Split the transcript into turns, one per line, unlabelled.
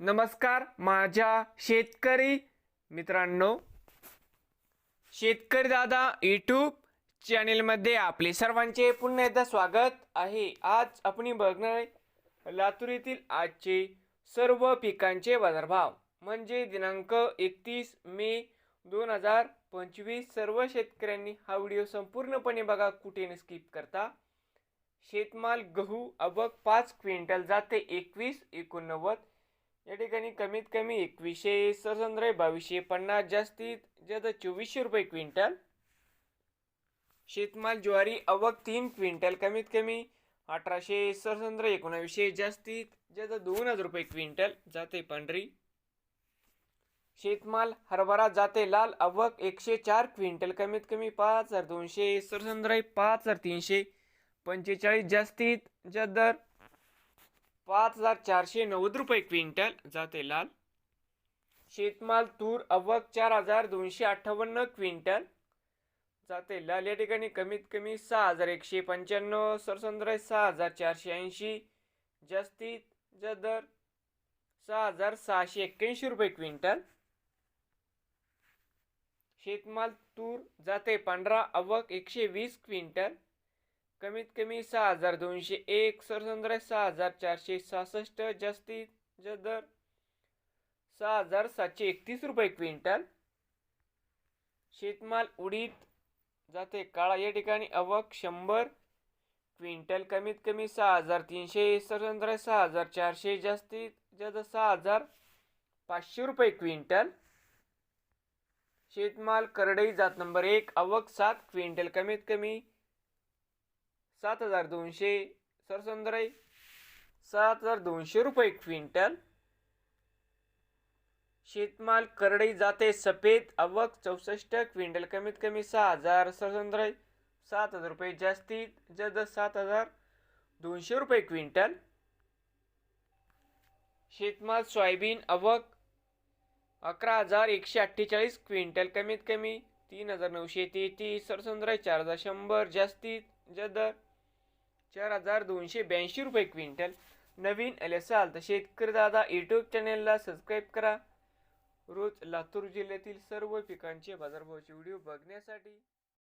नमस्कार माझ्या शेतकरी मित्रांनो. शेतकरी दादा यूट्यूब चॅनेलमध्ये आपले सर्वांचे पुन्हा एकदा स्वागत आहे. आज आपण बघणार लातूर येथील आजचे सर्व पिकांचे बाजारभाव. म्हणजे दिनांक एकतीस मे दोन हजार पंचवीस सर्व शेतकऱ्यांनी हा व्हिडिओ संपूर्णपणे बघा कुठे न स्किप करता. शेतमाल गहू अबक पाच क्विंटल जाते एकवीस एकोणनव्वद. या ठिकाणी कमीत कमी एकवीसशे सरसंद्र बावीसशे पन्नास जास्तीत जास्त चोवीसशे रुपये क्विंटल. शेतमाल ज्वारी अवक तीन क्विंटल कमीत कमी अठराशे सरसंद्र एकोणावीसशे जास्तीत जास्त दोन हजार रुपये क्विंटल जाते पांढरी. शेतमाल हरभरा जाते लाल अवक एकशे चार क्विंटल कमीत कमी पाच हजार दोनशे सरसंद्र पाच हजार तीनशे पंचेचाळीस जास्तीत जास्त दर पाच हजार चारशे नव्वद रुपये क्विंटल जाते लाल. शेतमाल तूर अवक चार हजार दोनशे अठ्ठावन्न क्विंटल जाते लाल. या ठिकाणी कमीत कमी सहा हजार एकशे पंच्याण्णव सरसंद्र सहा हजार चारशे ऐंशी जास्तीत जास्त दर सहा हजार सहाशे एक्क्याऐंशी रुपये क्विंटल. शेतमाल तूर जाते पांढरा अवक एकशे वीस क्विंटल. कमीत कमी सहा हजार दोनशे एक सरसंद्र सहा हजार चारशे सहासष्ट जास्तीत दर सहा हजार सातशे एकतीस रुपये क्विंटल. शेतमाल उडीत जाते काळा या ठिकाणी अवक शंभर. क्विंटल कमीत कमी सहा हजार तीनशे सरसंद्र सहा हजार चारशे जास्तीत जास्त सहा हजार पाचशे रुपये क्विंटल. शेतमाल करडई जात नंबर एक अवक सात क्विंटल कमीत कमी सात हजार दोनशे सरसंद्राई सात हजार दोनशे रुपये क्विंटल. शेतमाल करडई जाते सफेद अवक चौसष्ट क्विंटल कमीत कमी सहा हजार सरसंद्राई सात हजार रुपये जास्तीत जद सात हजार दोनशे रुपये क्विंटल. शेतमाल सोयाबीन अवक अकरा हजार एकशे अठ्ठेचाळीस क्विंटल कमीत कमी तीन हजार नऊशे तेहतीस सरसंद्राई चार हजार शंभर जास्तीत जदर चार हजार दोनशे ब्याऐंशी रुपये क्विंटल. नवीन आले असाल तर शेतकरी दादा यूट्यूब चॅनेलला सबस्क्राईब करा. रोज लातूर जिल्ह्यातील सर्व पिकांचे बाजारभावाचे व्हिडिओ बघण्यासाठी